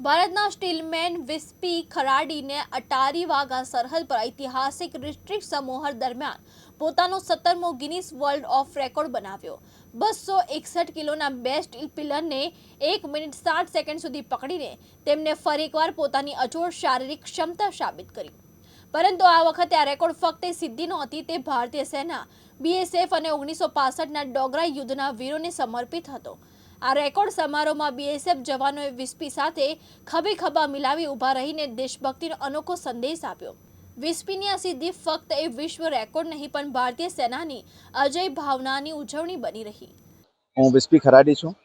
ભારતના સ્ટીલમેન વિસ્પી ખરાડીને અટારી વાઘા સરહદ પર ઐતિહાસિક રિસ્ટ્રિક્ટ સમોહર દરમિયાન પોતાનો સત્તરમો ગિનિસ વર્લ્ડ ઓફ રેકોર્ડ બનાવ્યો. બસો એકસઠ કિલોના બે સ્ટીલ પિલરને એક મિનિટ સાઠ સેકન્ડ સુધી પકડીને તેમને ફરી એકવાર પોતાની અજોડ શારીરિક ક્ષમતા સાબિત કરી. પરંતુ આ વખતે આ રેકોર્ડ ફક્ત સિદ્ધિ નહોતી, તે ભારતીય સેના બીએસએફ અને ઓગણીસો પાસઠના ડોગરા યુદ્ધના વીરોને સમર્પિત હતો. આ રેકોર્ડ સમારોહમાં બીએસએફ જવાનોએ વિસ્પી સાથે ખભે ખભા મિલાવી ઊભા રહીને દેશભક્તિનો અનોખો સંદેશ આપ્યો. વિસ્પીની આ સિદ્ધિ ફક્ત એ વિશ્વ રેકોર્ડ નહીં પણ ભારતીય સેનાની અજય ભાવનાની ઉજવણી બની રહી. હું વિસ્પી ખરાડી છું.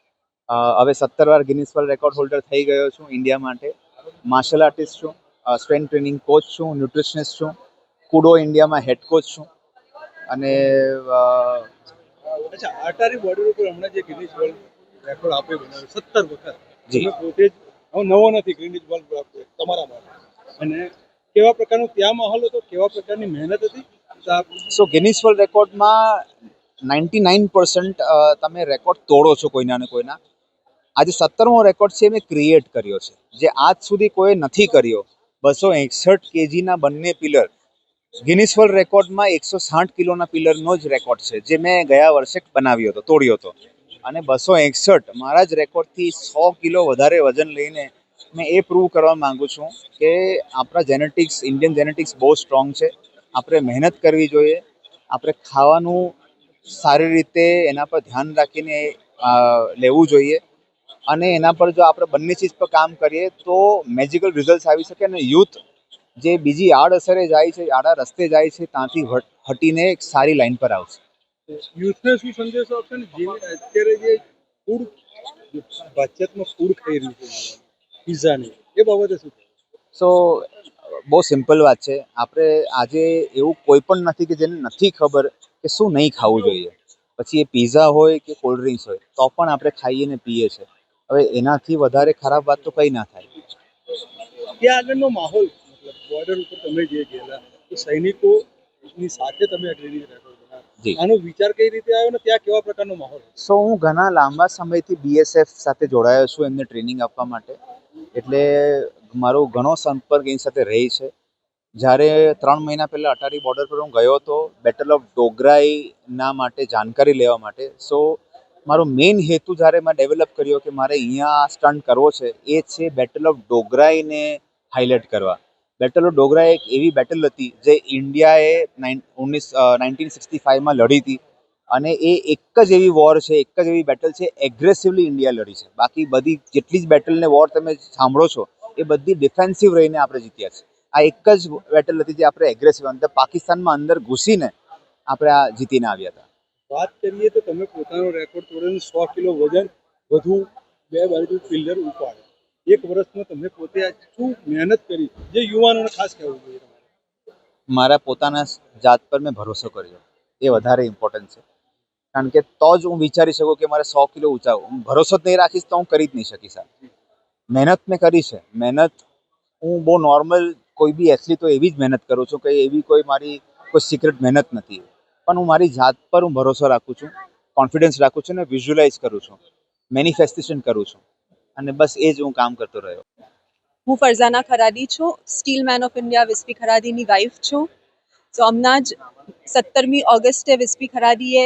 હવે સત્તર વાર ગિનિસ વર્લ્ડ રેકોર્ડ હોલ્ડર થઈ ગયો છું ઇન્ડિયા માટે. માર્શલ આર્ટિસ્ટ છું. સ્ટ્રેન્થ ટ્રેનિંગ કોચ છું ન્યુટ્રિશનિસ્ટ છું. કુડો ઇન્ડિયામાં હેડ કોચ છું. અને અચ્છા અટારી બોર્ડર ઉપર હમણાં જે ગિનિસ વર્લ્ડ રેકોર્ડ આપે બનાવ્યો. સત્તર વખત. જી. પોતે જ નવો નથી ગ્રીનિજ વર્લ્ડ રેકોર્ડ તમારા માટે. અને કેવા પ્રકારનો ત્યાં માહોલ હતો કેવા પ્રકારની મહેનત હતી? સો ગિનિસ વર્લ્ડ રેકોર્ડમાં નાઇન્ટી નાઇન પર્સન્ટ તમે રેકોર્ડ તોડો છો કોઈના ને કોઈના. આજે સત્તરમો રેકોર્ડ છે મેં ક્રિએટ કર્યો છે. જે આજ સુધી કોઈ નથી કર્યો. બસો એકસઠ કેજીના બંને પિલર ગિનિસ વર્લ્ડ રેકોર્ડમાં એકસો સાઠ કિલોના પિલરનો જ રેકોર્ડ છે જે મેં ગયા વર્ષે બનાવ્યો હતો તોડ્યો હતો. અને બસો એકસઠ. મારા જ રેકોર્ડથી સો કિલો વધારે વજન લઈને મેં એ પ્રૂવ કરવા માગું છું કે આપણા જેનેટિક્સ ઇન્ડિયન જેનેટિક્સ બહુ સ્ટ્રોંગ છે. આપણે મહેનત કરવી જોઈએ. આપણે ખાવાનું સારી રીતે એના પર ધ્યાન રાખીને લેવું જોઈએ. અને એના પર જો આપણે બંને ચીજ પર કામ કરીએ તો મેજિકલ રિઝલ્ટ આવી શકે અને યુથ જે બીજી આડઅસરે જાય છે, આડા રસ્તે જાય છે, ત્યાંથી હટ- હટીને એક સારી લાઈન પર આવશે. યુથને શું સંદેશો આપશે ને? જે અત્યારે જે ફૂડ બચતમાં ફૂડ ખાઈ રહ્યું છે પિઝાની એ બાબતે શું સો બહુ સિમ્પલ વાત છે. આપણે આજે એવું કોઈ પણ નથી કે જેને નથી ખબર કે શું નહીં ખાવું જોઈએ. પછી એ પીઝા હોય કે કોલ્ડ ડ્રિંક્સ હોય તો પણ આપણે ખાઈએ ને પીએ છે. હવે એનાથી વધારે ખરાબ વાત તો કંઈ ના થાય. ત્યાં આગળનો માહોલ મતલબ બોર્ડર ઉપર તમે જે ગયેલા તો સૈનિકોની સાથે તમે ટ્રેનિંગ. બનાવ્યો આનો વિચાર કઈ રીતે આવ્યો ને ત્યાં કેવા પ્રકારનો માહોલ સો હું ઘણા લાંબા સમયથી બીએસએફ સાથે જોડાયો છું એમને ટ્રેનિંગ આપવા માટે. એટલે મારો ઘણો સંપર્ક એની સાથે રહી છે. જ્યારે ત્રણ મહિના પહેલાં અટારી બોર્ડર પર હું ગયો હતો બેટલ ઓફ ડોગરાઈના માટે જાણકારી લેવા માટે. સો મારો મેઇન હેતુ જ્યારે મેં ડેવલપ કર્યો કે મારે અહીંયા સ્ટન્ટ કરવો છે એ છે બેટલ ઓફ ડોગરાઈને હાઇલાઇટ કરવા. બેટલ ઓફ ડોગરા એક એવી બેટલ હતી જે ઇન્ડિયાએ ઓગણીસ નાઇન્ટીન સિક્સટી ફાઇવમાં લડી હતી. અને એ એક જ એવી વોર છે, એક જ એવી બેટલ છે એગ્રેસિવલી ઇન્ડિયા લડી છે. બાકી બધી જેટલી જ બેટલને વોર તમે સાંભળો છો, એ બધી ડિફેન્સિવ રહીને આપણે જીત્યા છે. આ એક જ બેટલ હતી જે આપણે એગ્રેસિવ અંદર પાકિસ્તાનમાં અંદર ઘૂસીને આપણે આ જીતીને આવ્યા હતા. વાત કરીએ તો તમે પોતાનો રેકોર્ડ તોડીને સો કિલો વજન વધુ બે બાજુ પિલ્લર ઉપાડે એક વર્ષમાં તમે પોતે શું મહેનત કરી? જે યુવાનોને ખાસ કહેવું જોઈએ મારા પોતાના જાત પર મેં ભરોસો કર્યો. એ વધારે ઇમ્પોર્ટન્ટ છે. કારણ કે તો જ હું વિચારી શકું કે મારે સો કિલો ઊંચા હું ભરોસો જ નહીં રાખીશ તો હું કરી જ નહીં શકીશ મહેનત મેં કરી છે. મહેનત હું બહુ નોર્મલ કોઈ બી એથલીટ તો એવી જ મહેનત કરું છું કે એવી કોઈ મારી કોઈ સિક્રેટ મહેનત નથી. પણ હું મારી જાત પર હું ભરોસો રાખું છું કોન્ફિડન્સ રાખું છું ને વિઝ્યુલાઇઝ કરું છું મેનિફેસ્ટેશન કરું છું. અને બસ એ જ હું કામ કરતો રહ્યો. હું ફરઝાના ખરાદી છું, steel man of India Vispy ખરાદીની wife છું. તો હમણાં જ સત્તરમી ઓગસ્ટે Vispy ખરાદીએ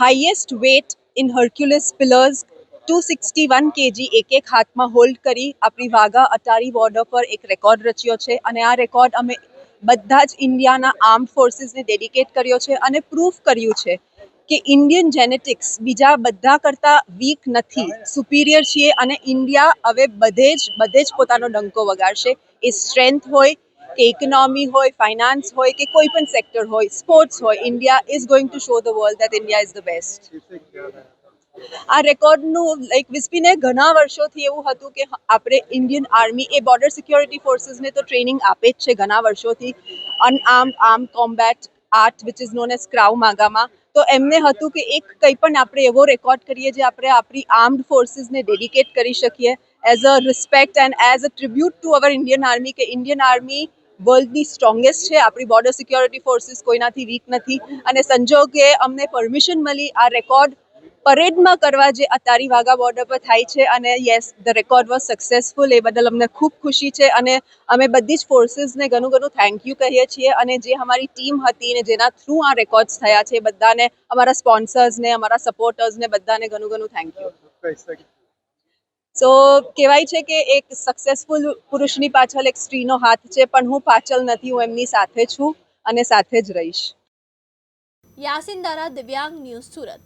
highest weight in Hercules pillars two sixty one kg એક એક હાથમાં હોલ્ડ કરી આપણી વાઘા અટારી બોર્ડર પર એક રેકોર્ડ રચ્યો છે અને આ રેકોર્ડ અમે બધા જ ઇન્ડિયાના આર્મ ફોર્સીસને ડેડિકેટ કર્યો છે અને પ્રૂફ કર્યું છે કે ઇન્ડિયન જેનેટિક્સ બીજા બધા કરતાં વીક નથી. સુપિરિયર છીએ અને ઇન્ડિયા હવે બધે જ બધે જ પોતાનો ડંકો વગાડશે. એ સ્ટ્રેન્થ હોય કે ઇકોનોમી હોય ફાઇનાન્સ હોય કે કોઈ પણ સેક્ટર હોય સ્પોર્ટ્સ હોય India is going to show the world that India is the best આ રેકોર્ડનું લાઈક વિસ્પીને ઘણા વર્ષોથી એવું હતું કે આપણે ઇન્ડિયન આર્મી એ બોર્ડર સિક્યોરિટી ફોર્સીસને તો ટ્રેનિંગ આપે જ છે ઘણા વર્ષોથી. Unarm arm combat art which is known as Krav માગામાં તો એમને હતું કે એક કંઈ પણ આપણે એવો રેકોર્ડ કરીએ જે આપણે આપણી આર્મ્ડ ફોર્સીસને ડેડિકેટ કરી શકીએ. As a respect and as a tribute to our Indian army કે ઇન્ડિયન આર્મી વર્લ્ડની સ્ટ્રોંગેસ્ટ છે. આપણી બોર્ડર સિક્યોરિટી ફોર્સીસ કોઈનાથી વીક નથી. અને સંજોગે અમને પરમિશન મળી આ રેકોર્ડ પરેડમાં કરવા જે અતારી વાઘા બોર્ડર પર થાય છે અને yes the record was successful એ બદલ અમને ખૂબ ખુશી છે અને અમે બધી જ ફોર્સીસને ઘણું ઘણું થેન્ક યુ કહીએ છીએ અને જે અમારી ટીમ હતી ને જેના થ્રુ આ રેકોર્ડ્સ થયા છે બધાને, અમારા સ્પોન્સર્સને અમારા સપોર્ટર્સને બધાને ઘણું ઘણું થેન્ક યુ સો કહેવાય છે કે એક સક્સેસફુલ પુરુષની પાછળ એક સ્ત્રીનો હાથ છે, પણ હું પાછળ નથી, હું એમની સાથે છું અને સાથે જ રહીશ. યાસીન દારા દિવ્યાંગ ન્યૂઝ સુરત.